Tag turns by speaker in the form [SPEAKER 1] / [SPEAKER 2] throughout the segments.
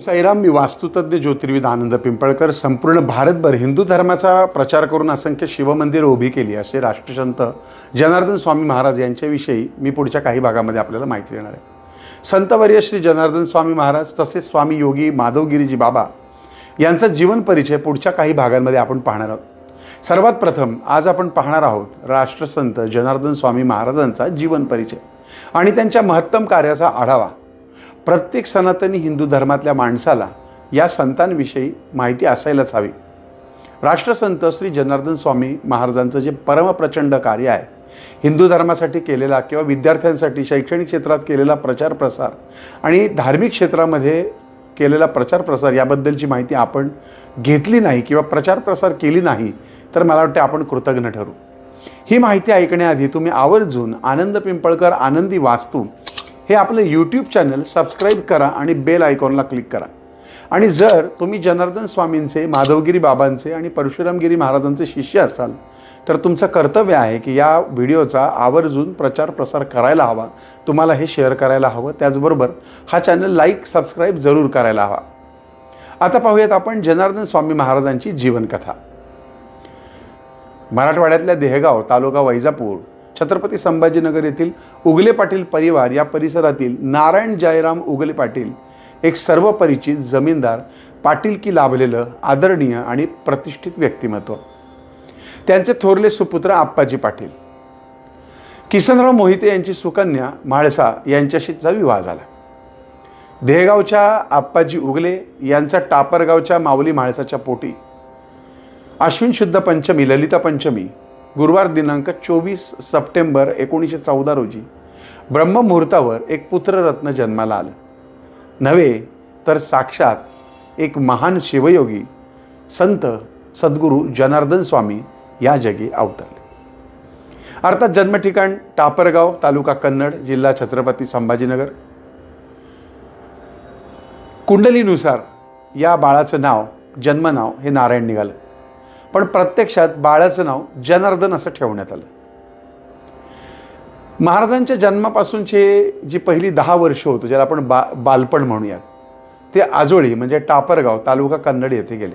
[SPEAKER 1] साईराम मी वास्तुतज्ञ ज्योतिर्विद आनंद पिंपळकर संपूर्ण भारतभर हिंदू धर्माचा प्रचार करून असंख्य शिवमंदिरं उभी केली असे राष्ट्रसंत जनार्दन स्वामी महाराज यांच्याविषयी मी पुढच्या काही भागामध्ये आपल्याला माहिती देणार आहे. संतवर्य श्री जनार्दन स्वामी महाराज तसेच स्वामी योगी माधवगिरीजी बाबा यांचा जीवन परिचय पुढच्या काही भागांमध्ये आपण पाहणार आहोत. सर्वात प्रथम आज आपण पाहणार आहोत राष्ट्रसंत जनार्दन स्वामी महाराजांचा जीवन परिचय आणि त्यांच्या महत्तम कार्याचा आढावा. प्रत्येक सनातनी हिंदू धर्मातल्या माणसाला या संतांविषयी माहिती असायलाच हवी. राष्ट्रसंत श्री जनार्दन स्वामी महाराजांचं जे परमप्रचंड कार्य आहे हिंदू धर्मासाठी केलेला किंवा विद्यार्थ्यांसाठी शैक्षणिक क्षेत्रात केलेला प्रचार प्रसार आणि धार्मिक क्षेत्रामध्ये केलेला प्रचार प्रसार याबद्दलची माहिती आपण घेतली नाही किंवा प्रचार प्रसार केली नाही तर मला वाटते आपण कृतज्ञ ठरू. ही माहिती ऐकण्याआधी तुम्ही आवर्जून आनंद पिंपळकर आनंदी वास्तू हे आपलं यूट्यूब चॅनल सबस्क्राईब करा आणि बेल आयकॉनला क्लिक करा. आणि जर तुम्ही जनार्दन स्वामींचे माधवगिरी बाबांचे आणि परशुरामगिरी महाराजांचे शिष्य असाल तर तुमचं कर्तव्य आहे की या व्हिडिओचा आवर्जून प्रचार प्रसार करायला हवा. तुम्हाला हे शेअर करायला हवं. त्याचबरोबर हा चॅनल लाईक सबस्क्राईब जरूर करायला हवा. आता पाहूयात आपण जनार्दन स्वामी महाराजांची जीवनकथा. मराठवाड्यातल्या देहगाव तालुका वैजापूर छत्रपती संभाजीनगर येथील उगले पाटील परिवार या परिसरातील नारायण जयराम उगले पाटील एक सर्वपरिचित जमीनदार पाटील की लाभलेलं आदरणीय आणि प्रतिष्ठित व्यक्तिमत्व. त्यांचे थोरले सुपुत्र आप्पाजी पाटील. किसनराव मोहिते यांची सुकन्या म्हाळसा यांच्याशीचा विवाह झाला. देहगावच्या आप्पाजी उगले यांचा टापरगावच्या माऊली म्हाळसाच्या पोटी. अश्विन शुद्ध पंचमी ललिता पंचमी गुरुवार दिनांक चोवीस सप्टेंबर एकोणीसशे चौदा रोजी ब्रह्ममुहूर्तावर एक पुत्ररत्न जन्माला आलं. नव्हे तर साक्षात एक महान शिवयोगी संत सद्गुरू जनार्दन स्वामी या जगी अवतरले. अर्थात जन्मठिकाण टापरगाव तालुका कन्नड जिल्हा छत्रपती संभाजीनगर. कुंडलीनुसार या बाळाचं नाव जन्मनाव हे नारायण निघालं. पण प्रत्यक्षात बाळाचं नाव जनार्दन असं ठेवण्यात आलं. महाराजांच्या जन्मापासूनचे जी पहिली दहा वर्ष होतं ज्याला आपण बा बालपण म्हणूयात ते आजोळी म्हणजे टापरगाव तालुका कन्नड येथे गेले.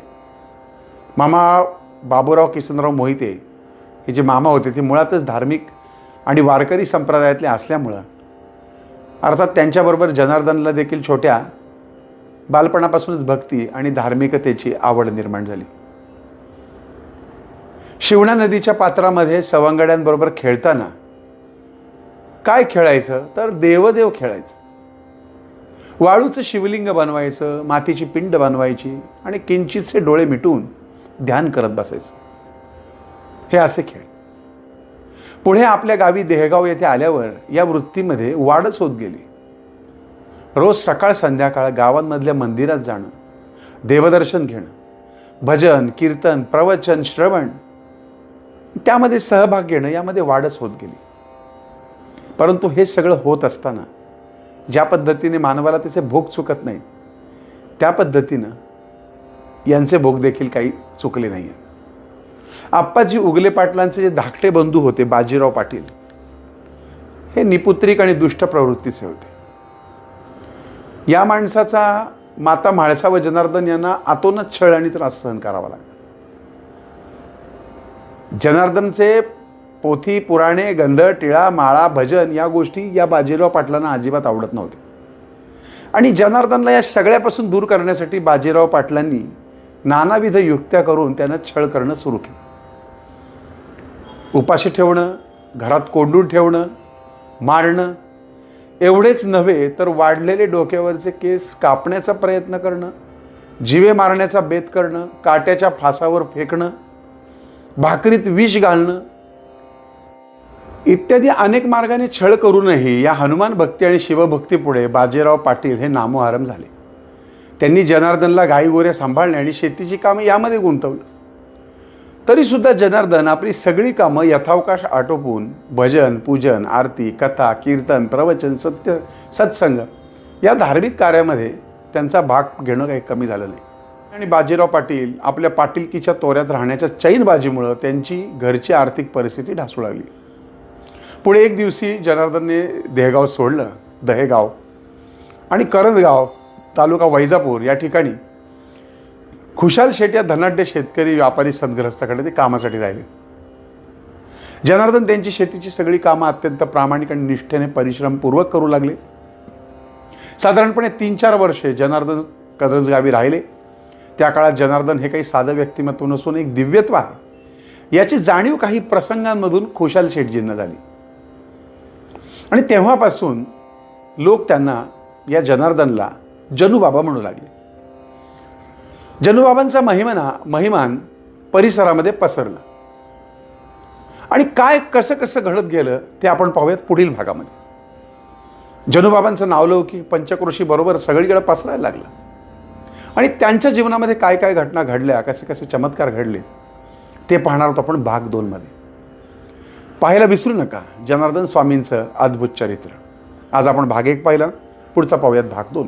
[SPEAKER 1] मामा बाबूराव किसनराव मोहिते हे जे मामा होते ते मुळातच धार्मिक आणि वारकरी संप्रदायातले असल्यामुळं अर्थात त्यांच्याबरोबर जनार्दनला देखील छोट्या बालपणापासूनच भक्ती आणि धार्मिकतेची आवड निर्माण झाली. शिवणा नदीच्या पात्रामध्ये सवंगड्यांबरोबर खेळताना काय खेळायचं? तर देवदेव खेळायचं. वाळूचं शिवलिंग बनवायचं मातीची पिंड बनवायची आणि किंचितचे डोळे मिटून ध्यान करत बसायचं. हे असे खेळ. पुढे आपल्या गावी देहगाव येथे आल्यावर या वृत्तीमध्ये वाढच होत गेली. रोज सकाळ संध्याकाळ गावांमधल्या मंदिरात जाणं देवदर्शन घेणं भजन कीर्तन प्रवचन श्रवण त्यामध्ये सहभाग घेणं यामध्ये वाढच होत गेली. परंतु हे सगळं होत असताना ज्या पद्धतीने मानवाला त्याचे भोग चुकत नाही त्या पद्धतीनं यांचे भोग देखील काही चुकले नाही आप्पाजी उगले पाटलांचे जे धाकटे बंधू होते बाजीराव पाटील हे निपुत्रिक आणि दुष्ट प्रवृत्तीचे होते. या माणसाचा माता म्हाळसा व जनार्दन यांना आतोनच छळ आणि त्रास सहन करावा लागला. जनार्दनचे पोथी पुराणे गंध टिळा माळा भजन या गोष्टी या बाजीराव पाटलांना अजिबात आवडत नव्हत्या. आणि जनार्दनला या सगळ्यापासून दूर करण्यासाठी बाजीराव पाटलांनी नानाविध युक्त्या करून त्यांना छळ करणं सुरू केलं. उपाशी ठेवणं घरात कोंडून ठेवणं मारणं एवढेच नव्हे तर वाढलेले डोक्यावरचे केस कापण्याचा प्रयत्न करणं जिवे मारण्याचा बेत करणं काट्याच्या फासावर फेकणं भाकरीत विष घालणं. इत्यादी अनेक मार्गाने छळ करूनही या हनुमान भक्ती आणि शिवभक्तीपुढे बाजीराव पाटील हे नामोहारम झाले. त्यांनी जनार्दनला गाईगोऱ्या सांभाळणे आणि शेतीची कामं यामध्ये गुंतवलं. तरीसुद्धा जनार्दन आपली सगळी कामं यथावकाश आटोपून भजन पूजन आरती कथा कीर्तन प्रवचन सत्य सत्संग या धार्मिक कार्यामध्ये त्यांचा भाग घेणं काही कमी झालं नाही. आणि बाजीराव पाटील आपल्या पाटीलकीच्या तोऱ्यात राहण्याच्या चैनबाजीमुळं त्यांची घरची आर्थिक परिस्थिती ढासू लागली. पुढे एक दिवशी जनार्दनने देहगाव सोडलं दहेगाव. आणि करंजगाव तालुका वैजापूर या ठिकाणी खुशाल शेट या धनाढ्य शेतकरी व्यापारी सदग्रस्ताकडे ते कामासाठी राहिले. जनार्दन त्यांची शेतीची सगळी कामं अत्यंत प्रामाणिक आणि निष्ठेने परिश्रमपूर्वक करू लागले. साधारणपणे तीन चार वर्षे जनार्दन करंजगावी राहिले. त्या काळात जनार्दन हे काही साधं व्यक्तिमत्व नसून एक दिव्यत्व आहे. याची जाणीव काही प्रसंगांमधून खुशाल शेटजींना झाली. आणि तेव्हापासून लोक त्यांना या जनार्दनला जनुबाबा म्हणू लागले. जनुबाबांचा महिमना महिमान परिसरामध्ये पसरला. आणि काय कसं कसं घडत गेलं ते आपण पाहूयात पुढील भागामध्ये. जनुबाबांचं नावलौकिक पंचक्रोशी बरोबर सगळीकडे पसरायला लागलं. आणि त्यांच्या जीवनामध्ये काय काय घटना घडल्या कसे कसे चमत्कार घडले ते पाहणार आहोत आपण भाग दोनमध्ये पाहायला विसरू नका जनार्दन स्वामींचं अद्भुत चरित्र. आज आपण भाग एक पाहिला पुढचा पाहूयात भाग दोन.